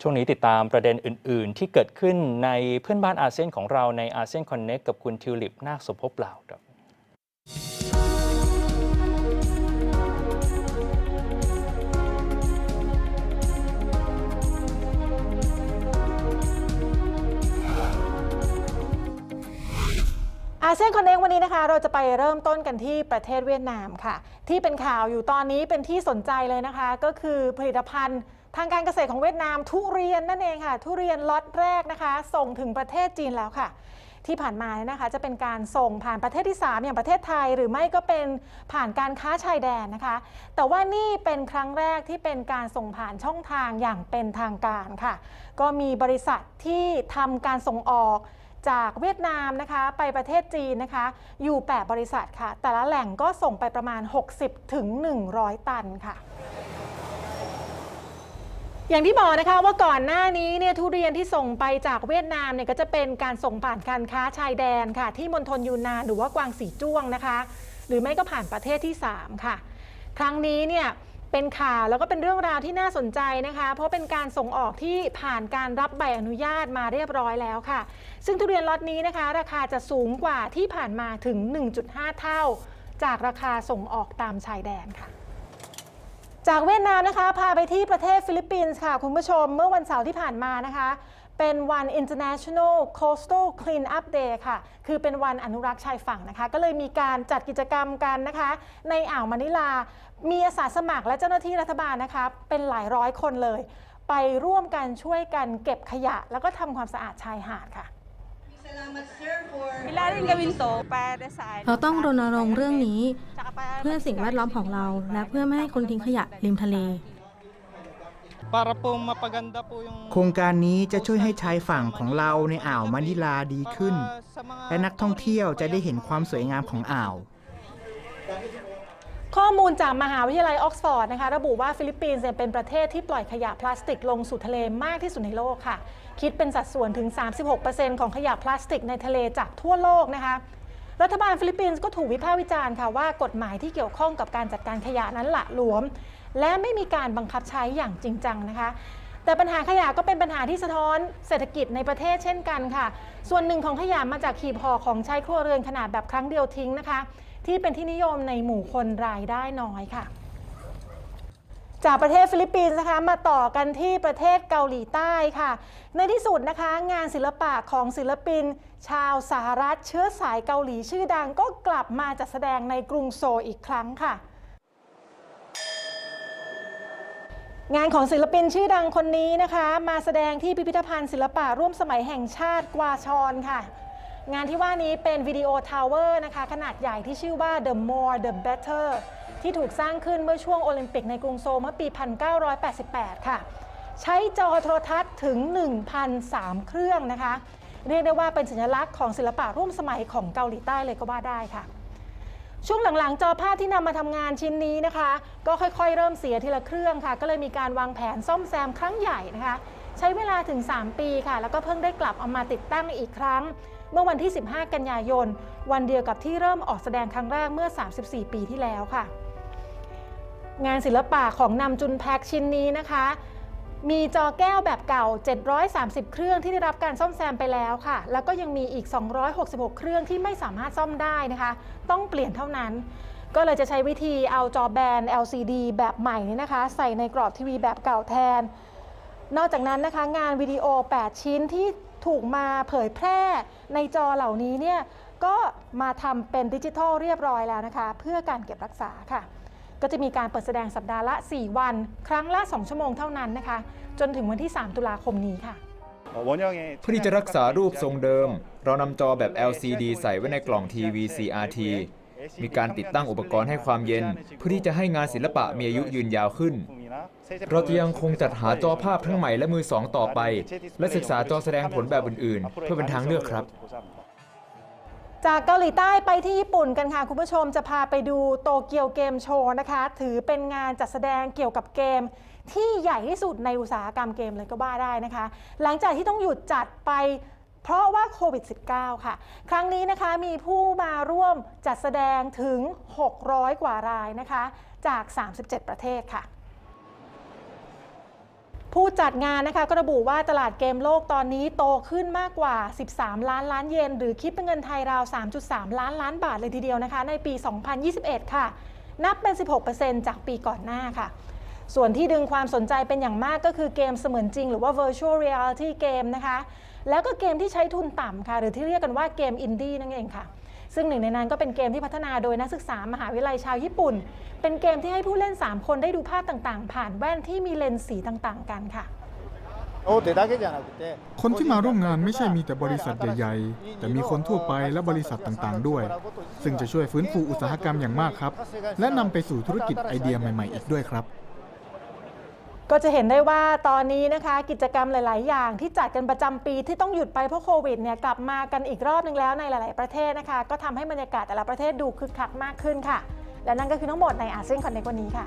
ช่วงนี้ติดตามประเด็นอื่น ๆ ที่เกิดขึ้นในเพื่อนบ้านอาเซียนของเราในอาเซียนคอนเน็กกับคุณทิวลิปนาคสมภพเหล่าครับอาเซียนคอนเนควันนี้นะคะ เราจะไปเริ่มต้นกันที่ประเทศเวียดนามค่ะ ที่เป็นข่าวอยู่ตอนนี้เป็นที่สนใจเลยนะคะ ก็คือผลิตภัณฑ์ ทางการเกษตรของเวียดนามทุเรียนนั่นเองค่ะ ทุเรียนล็อตแรกนะคะ ส่งถึงประเทศจีนแล้วค่ะ ที่ผ่านมาเนี่ยนะคะจะเป็นการส่งผ่านประเทศที่ 3 อย่างประเทศไทย หรือไม่ก็เป็นผ่านการค้าชายแดนนะคะ แต่ว่านี่เป็นครั้งแรกที่เป็นการส่งผ่านช่องทางอย่างเป็นทางการค่ะ ก็มีบริษัทที่ทำการส่งออกจากเวียดนามนะคะไปประเทศจีนนะคะ อยู่ 8 บริษัทค่ะ แต่ละแหล่งก็ส่งไปประมาณ 60ถึง100 ตันค่ะ อย่างที่บอกนะคะว่าก่อนหน้านี้เนี่ยทุเรียนที่ส่งไปจากเวียดนามเนี่ยก็จะเป็นการส่งผ่านการค้าชายแดนค่ะ ที่มณฑลยูนนานหรือว่ากวางสีจ้วงนะคะ หรือไม่ก็ผ่านประเทศที่ 3 ค่ะ ครั้งนี้เนี่ยเป็นข่าวแล้วก็เป็นเรื่องราวที่น่าสนใจนะคะ เพราะเป็นการส่งออกที่ผ่านการรับใบอนุญาตมาเรียบร้อยแล้วค่ะ ซึ่งทุเรียนล็อตนี้นะคะ ราคาจะสูงกว่าที่ผ่านมาถึง 1.5 เท่า จากราคาส่งออกตามชายแดนค่ะ จากเวียดนามนะคะพาไปที่ประเทศฟิลิปปินส์ค่ะ คุณผู้ชมเมื่อวันเสาร์ที่ผ่านมานะคะ เป็นวัน International Coastal Clean Up Day ค่ะ คือเป็นวันอนุรักษ์ชายฝั่งนะคะ ก็เลยมีการจัดกิจกรรมกันนะคะ ในอ่าวมะนิลา มีอาสาสมัครและเจ้าหน้าที่รัฐบาลนะคะ เป็นหลายร้อยคนเลย ไปร่วมกันช่วยกันเก็บขยะ แล้วก็ทำความสะอาดชายหาดค่ะ Bila rin gawin to para sa เราต้องรณรงค์เรื่องนี้ เพื่อสิ่งแวดล้อมของเรา และเพื่อไม่ให้คนทิ้งขยะริมทะเล Para po mapaganda po yung โครงการนี้จะช่วยให้ชายฝั่งของเราในอ่าวมะนิลาดีขึ้น para sa mga และนักท่องเที่ยวจะได้เห็นความสวยงามของอ่าว ข้อมูลจากมหาวิทยาลัยออกซฟอร์ดนะคะระบุว่าฟิลิปปินส์เนี่ยเป็นประเทศที่ปล่อยขยะพลาสติกลงสู่ทะเลมากที่สุดในโลกค่ะ คิดเป็นสัดส่วนถึง 36%ของขยะพลาสติกในทะเลจากทั่วโลกนะคะ รัฐบาลฟิลิปปินส์ก็ถูกวิพากษ์วิจารณ์ค่ะว่ากฎหมายที่เกี่ยวข้องกับการจัดการขยะนั้นหละหลวม และไม่มีการบังคับใช้อย่างจริงจังนะคะแต่ปัญหาขยะก็เป็นปัญหาที่สะท้อนเศรษฐกิจในประเทศเช่นกันค่ะ ส่วนหนึ่งของขยะมาจากขีบห่อของใช้ครัวเรือนขนาดแบบครั้งเดียวทิ้งนะคะ ที่เป็นที่นิยมในหมู่คนรายได้น้อยค่ะ จากประเทศฟิลิปปินส์นะคะมาต่อกันที่ประเทศเกาหลีใต้ค่ะ ในที่สุดนะคะงานศิลปะของศิลปิน ชาวสหรัฐเชื้อสายเกาหลีชื่อดังก็กลับมาจัดแสดงในกรุงโซลอีกครั้งค่ะ งานของศิลปินชื่อดังคนนี้นะคะ มาแสดงที่พิพิธภัณฑ์ศิลปะร่วมสมัยแห่งชาติกวาชอนค่ะ งานที่ว่านี้เป็นวิดีโอทาวเวอร์นะคะขนาดใหญ่ที่ชื่อว่า The More the Better ที่ถูกสร้างขึ้นเมื่อช่วงโอลิมปิกในกรุงโซลเมื่อปี 1988 ค่ะ ใช้จอโทรทัศน์ถึง 1,003 เครื่องนะคะ เรียกได้ว่าเป็นสัญลักษณ์ของศิลปะร่วมสมัยของเกาหลีใต้เลยก็ว่าได้ค่ะ ช่วงหลังๆ จอภาพที่นำมาทำงานชิ้นนี้นะคะ ก็ค่อยๆ เริ่มเสียทีละเครื่องค่ะ ก็เลยมีการวางแผนซ่อมแซมครั้งใหญ่นะคะ ใช้เวลาถึง 3 ปีค่ะ แล้วก็เพิ่งได้กลับเอามาติดตั้งอีกครั้งเมื่อวันที่ 15 กันยายน วันเดียวกับที่เริ่มออกแสดงครั้งแรกเมื่อ 34 ปีที่แล้วค่ะ งานศิลปะของนำจุนแพ็กชิ้นนี้นะคะ มีจอแก้วแบบเก่า 730 เครื่องที่ได้รับการซ่อมแซมไปแล้วค่ะ แล้วก็ยังมีอีก 266 เครื่องที่ไม่สามารถซ่อมได้นะคะ ต้องเปลี่ยนเท่านั้น ก็เลยจะใช้วิธีเอาจอแบน LCD แบบใหม่นี้นะคะ ใส่ในกรอบทีวีแบบเก่าแทน นอกจากนั้นนะคะ งานวิดีโอ 8 ชิ้นที่ถูกมาเผยแพร่ในจอเหล่านี้เนี่ยก็มาทำเป็นดิจิทัลเรียบร้อยแล้วนะคะ เพื่อการเก็บรักษาค่ะ ก็จะมีการเปิดแสดงสัปดาห์ละ 4 วัน ครั้งละ 2 ชั่วโมงเท่านั้นนะคะ จนถึงวันที่ 3 ตุลาคมนี้ค่ะเพื่อที่จะรักษารูปทรงเดิม เรานำจอแบบ LCD ใส่ไว้ในกล่องทีวี CRT มีการติดตั้งอุปกรณ์ให้ความเย็น เพื่อที่จะให้งานศิลปะมีอายุยืนยาวขึ้น เราจะยังคงจัดหาจอภาพทั้งใหม่และมือสองต่อไป และศึกษาจอแสดงผลแบบอื่นๆ เพื่อเป็นทางเลือกครับ จากเกาหลีใต้ไปที่ญี่ปุ่นกันค่ะ คุณผู้ชมจะพาไปดูโตเกียวเกมโชว์นะคะ ถือเป็นงานจัดแสดงเกี่ยวกับเกม ที่ใหญ่ที่สุดในอุตสาหกรรมเกมเลยก็ว่าได้นะคะ หลังจากที่ต้องหยุดจัดไปเพราะว่าโควิด -19 ค่ะ ครั้งนี้นะคะมีผู้มาร่วมจัดแสดงถึง 600 กว่ารายนะคะ จาก 37 ประเทศค่ะ ผู้จัดงานนะคะก็ระบุว่าตลาดเกมโลกตอนนี้โตขึ้นมากกว่า 13 ล้านล้านเยน หรือคิดเป็นเงินไทยราว 3.3 ล้านล้านบาทเลยทีเดียวนะคะ ในปี 2021 ค่ะ นับเป็น 16%จากปีก่อนหน้าค่ะ ส่วนที่ดึงความสนใจเป็นอย่างมากก็คือเกมเสมือนจริง หรือว่า virtual reality game นะคะ แล้วก็เกมที่ใช้ทุนต่ำค่ะ หรือที่เรียกกันว่าเกมอินดี้นั่นเองค่ะ ซึ่งหนึ่งในนั้นก็เป็นเกมที่พัฒนาโดยนักศึกษามหาวิทยาลัยชาวญี่ปุ่น เป็นเกมที่ให้ผู้เล่น 3 คนได้ดูภาพต่างๆ ผ่านแว่นที่มีเลนส์สีต่างๆ กันค่ะคนที่มาร่วมงานไม่ใช่มีแต่บริษัทใหญ่ ๆ แต่มีคนทั่วไปและบริษัทต่างๆ ด้วย ซึ่งจะช่วยฟื้นฟูอุตสาหกรรมอย่างมากครับ และนำไปสู่ธุรกิจไอเดียใหม่ ๆ อีกด้วยครับ ก็จะเห็นได้ว่าตอนนี้นะคะกิจกรรมหลาย ๆ อย่างที่จัดกันประจำปีที่ต้องหยุดไปเพราะโควิดเนี่ยกลับมากันอีกรอบหนึ่งแล้วในหลาย ๆ ประเทศนะคะ ก็ทำให้บรรยากาศแต่ละประเทศดูคึกคักมากขึ้นค่ะ และนั่นก็คือทั้งหมดในอาเซียนคอนเนควันนี้ค่ะ